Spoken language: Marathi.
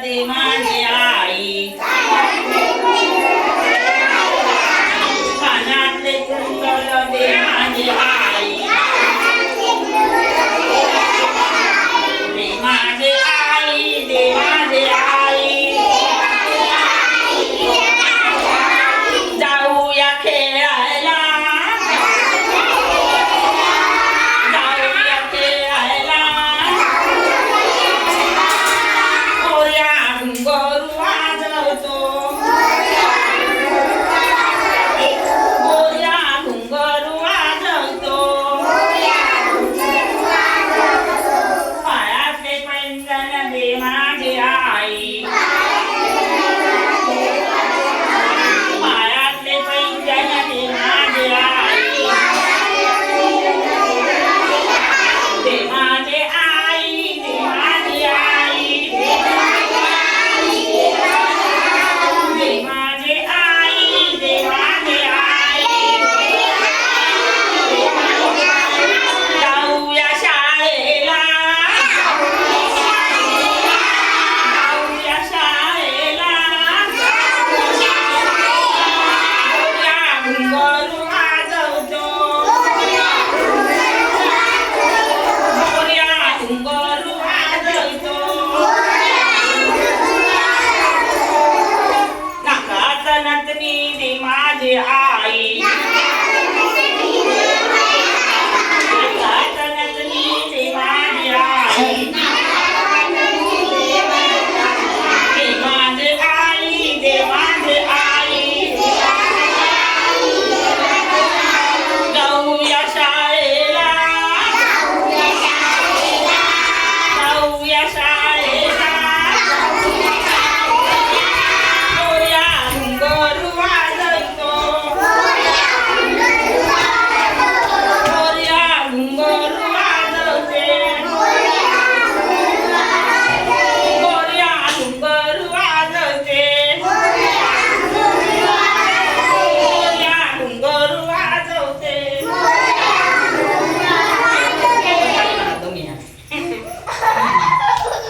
de madre. de aí. पत्नी दे आई.